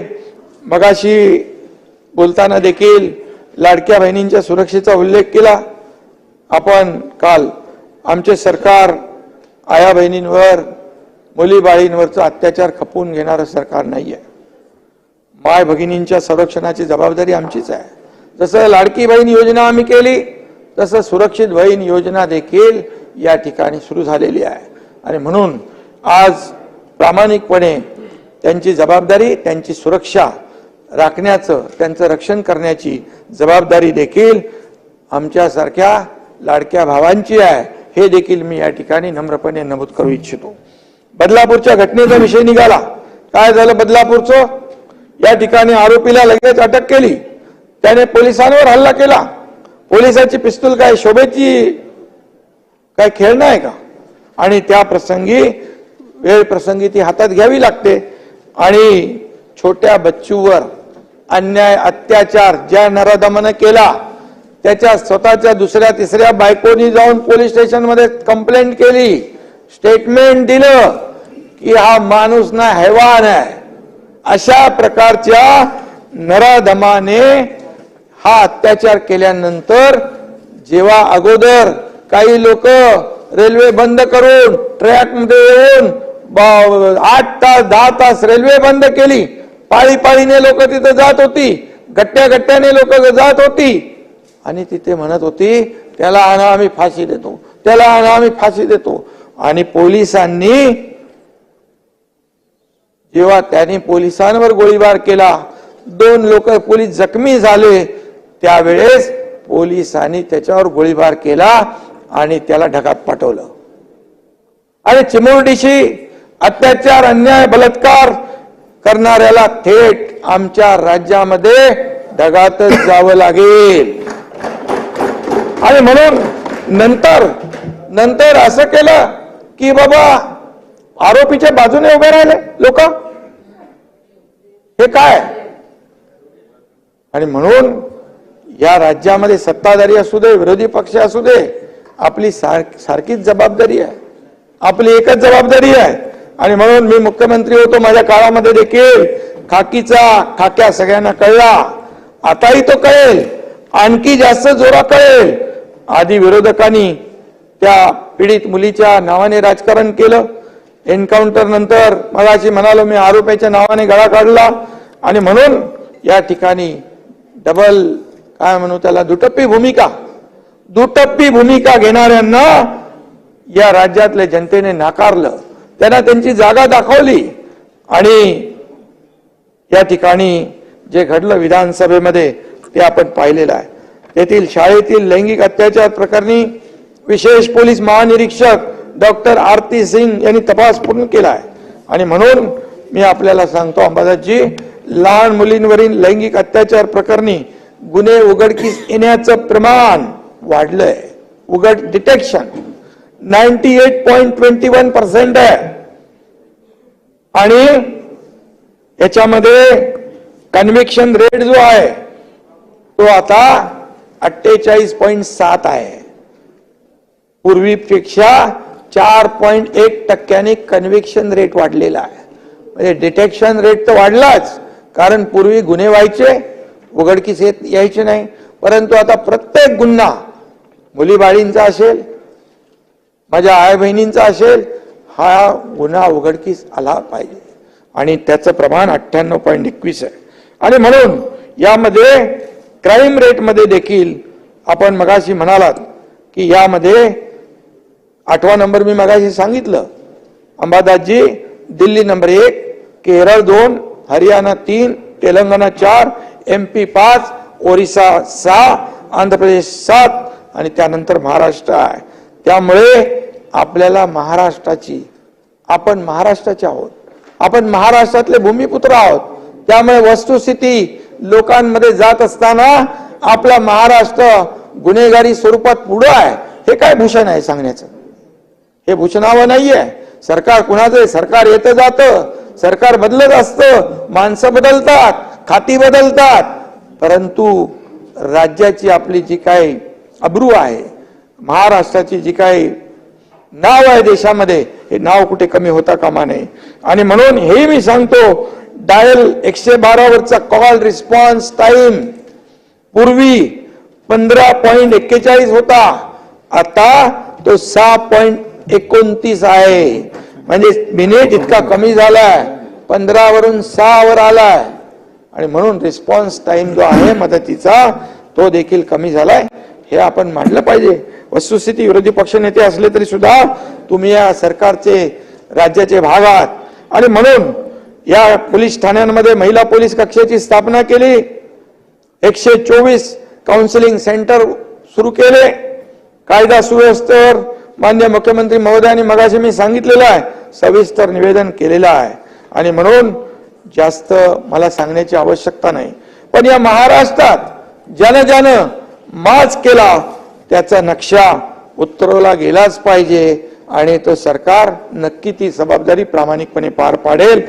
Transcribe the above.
मगाशी बोलताना देखील लाडक्या बहिणींच्या सुरक्षेचा उल्लेख केला. आपण काल आमचे सरकार आया बहिणींवर मुली बाळींवरचा अत्याचार खपवून घेणारं सरकार नाही आहे माय भगिनींच्या संरक्षणाची जबाबदारी आमचीच आहे. जसं लाडकी बहीण योजना आम्ही केली तसं सुरक्षित बहीण योजना देखील या ठिकाणी सुरू झालेली आहे. आणि म्हणून आज प्रामाणिकपणे त्यांची जबाबदारी त्यांची सुरक्षा राखण्याचं त्यांचं रक्षण करण्याची जबाबदारी देखील आमच्यासारख्या लाडक्या भावांची आहे. हे देखील मी या ठिकाणी नम्रपणे नमूद करू इच्छितो. बदलापूरच्या घटनेचा विषय निघाला. काय झालं बदलापूरचं? या ठिकाणी आरोपीला लगेच अटक केली. त्याने पोलिसांवर हल्ला केला. पोलिसाची पिस्तूल काय शोभेची काय खेळणं आहे का? आणि त्या प्रसंगी वेळ प्रसंगी ती हातात घ्यावी लागते. आणि छोट्या बच्चूवर अन्याय अत्याचार ज्या नराधमानं केला त्याच्या स्वतःच्या दुसऱ्या तिसऱ्या बायकोनी जाऊन पोलीस स्टेशनमध्ये कंप्लेंट केली. स्टेटमेंट दिलं की हा माणूस ना हैवान आहे. अशा प्रकारच्या नराधमाने हा अत्याचार केल्यानंतर जेव्हा अगोदर काही लोक रेल्वे बंद करून ट्रॅकमध्ये येऊन आठ तास दहा तास रेल्वे बंद केली. पाळी पाळीने लोक तिथं जात होती. गट्ट्या गट्ट्याने लोक जात होती. आणि तिथे म्हणत होती त्याला आणा आम्ही फाशी देतो. त्याला आणा आम्ही फाशी देतो. आणि पोलिसांनी जेव्हा त्यांनी पोलिसांवर गोळीबार केला दोन लोक पोलीस जखमी झाले. त्यावेळेस पोलिसांनी त्याच्यावर गोळीबार केला आणि त्याला ढगात पाठवलं. आणि चिमुरडीशी अत्याचार अन्याय बलात्कार करणाऱ्याला थेट आमच्या राज्यामध्ये ढगातच जावं लागेल. आणि म्हणून नंतर नंतर असं केलं की बाबा आरोपीच्या बाजूने उभे राहिले लोक. हे काय? आणि म्हणून या राज्यामध्ये सत्ताधारी असू दे विरोधी पक्ष असू दे आपली सार सारखीच जबाबदारी आहे. आपली एकच जबाबदारी आहे. आणि म्हणून मी मुख्यमंत्री होतो माझ्या काळामध्ये देखील खाकीचा खाक्या सगळ्यांना कळला. आताही तो कळेल. आणखी जास्त जोरा कळेल. आधी विरोधकांनी त्या पीडित मुलीच्या नावाने राजकारण केलं. एन्काउंटर नंतर मगाशी म्हणालो मी आरोपीच्या नावाने गळा काढला. आणि म्हणून या ठिकाणी डबल काय म्हणू त्याला दुटप्पी भूमिका दुटप्पी भूमिका घेणाऱ्यांना या राज्यातल्या जनतेने नाकारलं. त्यांना त्यांची जागा दाखवली. आणि या ठिकाणी जे घडलं विधानसभेमध्ये ते आपण पाहिलेलं आहे. तेथील शाळेतील लैंगिक अत्याचार प्रकरणी विशेष पोलीस महानिरीक्षक डॉक्टर आरती सिंग यांनी तपास पूर्ण केला आहे. आणि म्हणून मी आपल्याला सांगतो अंबादासजी लहान मुलींवरील लैंगिक अत्याचार प्रकरणी गुन्हे उघडकीस येण्याचं प्रमाण वाढलंय. उघड detection ninety eight point twenty one percent आहे. आणि याच्यामध्ये कन्व्हिक्शन रेट जो आहे तो आता अठ्ठेचाळीस पॉईंट सात आहे. पूर्वीपेक्षा चार पॉईंट एक टक्क्याने कन्व्हिक्शन रेट वाढलेला आहे. म्हणजे डिटेक्शन रेट तर वाढलाच कारण पूर्वी गुन्हे व्हायचे उघडकीस येत यायचे नाही. परंतु आता प्रत्येक गुन्हा मुलीबाळींचा असेल माझ्या आई बहिणींचा असेल हा गुन्हा उघडकीस आला पाहिजे. आणि त्याचं प्रमाण अठ्ठ्याण्णव पॉईंट एकवीस आहे. आणि म्हणून यामध्ये क्राईम रेटमध्ये देखील आपण मगाशी म्हणालात की यामध्ये आठवा नंबर मी मगाशी सांगितलं. अंबादासजी दिल्ली नंबर एक केरळ दोन हरियाणा तीन तेलंगणा चार एम पी पाच ओरिसा सहा आंध्र प्रदेश सात आणि त्यानंतर महाराष्ट्र आहे. त्यामुळे आपल्याला महाराष्ट्राची आपण महाराष्ट्राचे आहोत. आपण महाराष्ट्रातले भूमिपुत्र आहोत. त्यामुळे वस्तुस्थिती लोकांमध्ये जात असताना आपला महाराष्ट्र गुन्हेगारी स्वरूपात पुढं आहे. हे काय भूषण आहे सांगण्याचं? हे भूषणावं नाहीये. सरकार कुणाचं? सरकार येतं जातं. सरकार बदलत असतं. माणसं बदलतात. खाती बदलतात. परंतु राज्याची आपली जी काही अब्रू आहे महाराष्ट्राची जी काही नाव आहे देशामध्ये. हे नाव कुठे कमी होता कामा नये. आणि म्हणून हे मी सांगतो डायल एकशे बारावरचा कॉल रिस्पॉन्स टाइम पूर्वी पंधरा पॉइंट एक्केचाळीस होता. आता तो सहा पॉईंट एकोणतीस आहे. म्हणजे मिनिट इतका कमी झालाय. पंधरा वरून सहा वर आलाय. आणि म्हणून रिस्पॉन्स टाइम जो आहे मदतीचा तो देखील कमी झालाय. हे आपण मांडलं पाहिजे. वस्तुस्थिती विरोधी पक्षनेते असले तरी सुद्धा तुम्ही या सरकारचे राज्याचे भाग आहात. आणि म्हणून या पोलीस ठाण्यांमध्ये महिला पोलीस कक्षाची स्थापना केली. एकशे चोवीस काउन्सिलिंग सेंटर सुरू केले. कायदा सुव्यवस्थेवर मान्य मुख्यमंत्री महोदयांनी मगाशी मी सांगितलेलं आहे सविस्तर निवेदन केलेलं आहे. आणि म्हणून जास्त मला सांगण्याची आवश्यकता नाही. पण या महाराष्ट्रात ज्यानं ज्यानं माज केला त्याचा नक्षा उतरवला गेलाच पाहिजे आणि तो सरकार नक्की ती जबाबदारी प्रामाणिकपणे पार पाडेल.